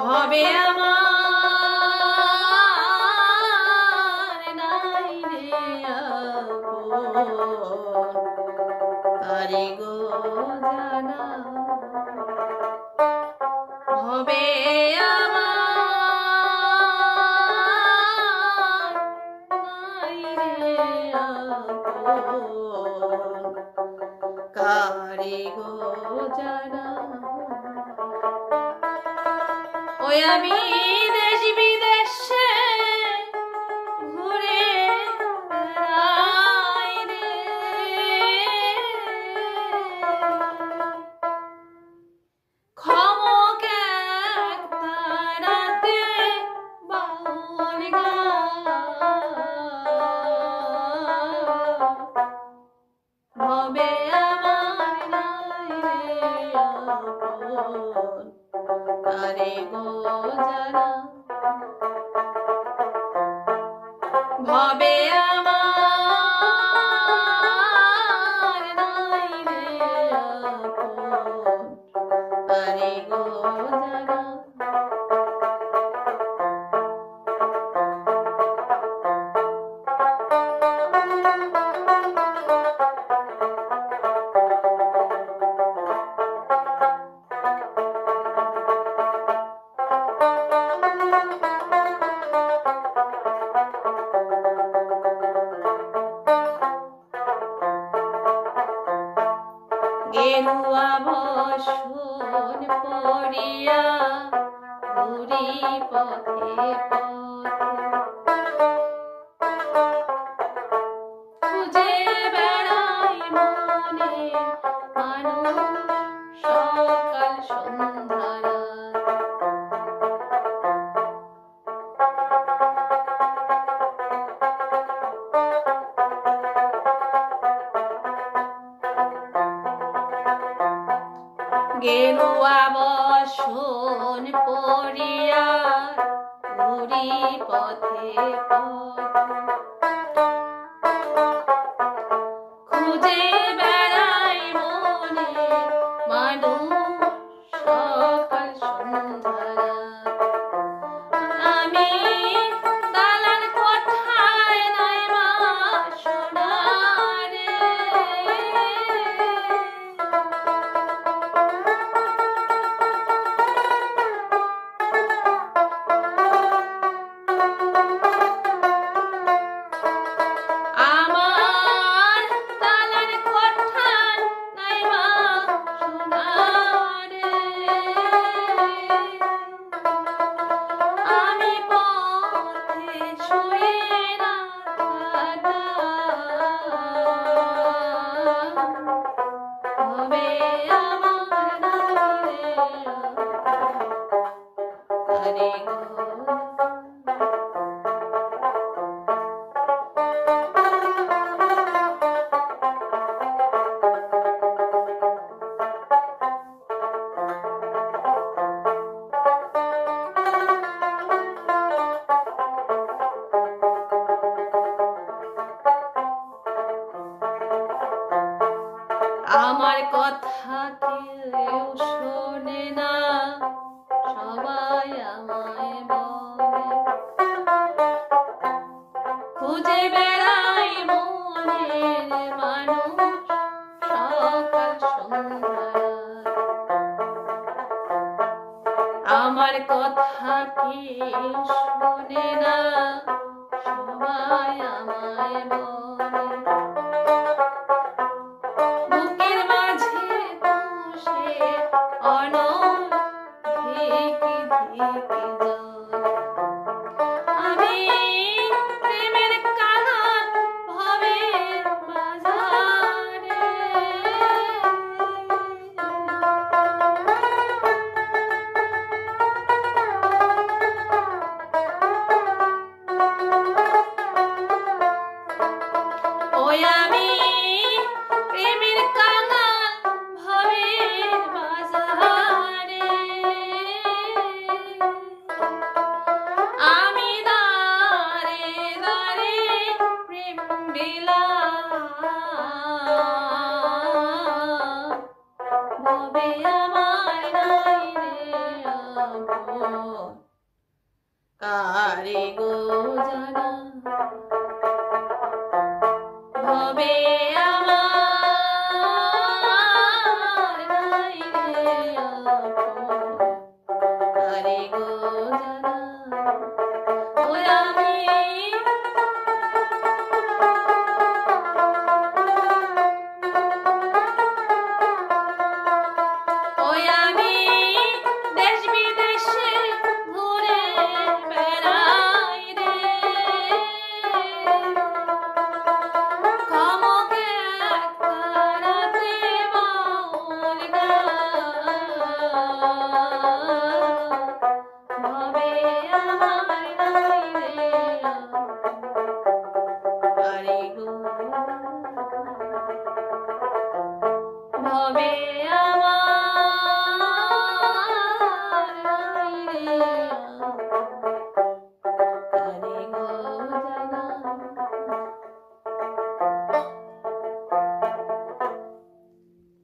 হবে আমার নাই রে আরে গো জানা। হবে কারে গো জানা। Oya mi de ah, করিয়া ঘুরি পথে পথ গেরুয়া বসন পড়িয়া ঘুরি পথে। পথ খুঁজে বেড়া আমার কথা কেউ শোনে না সবাই আমায় বলে। বুকের মাঝে বসে অনল ধিকে ধিকে কারে গো জানা ভবে আমার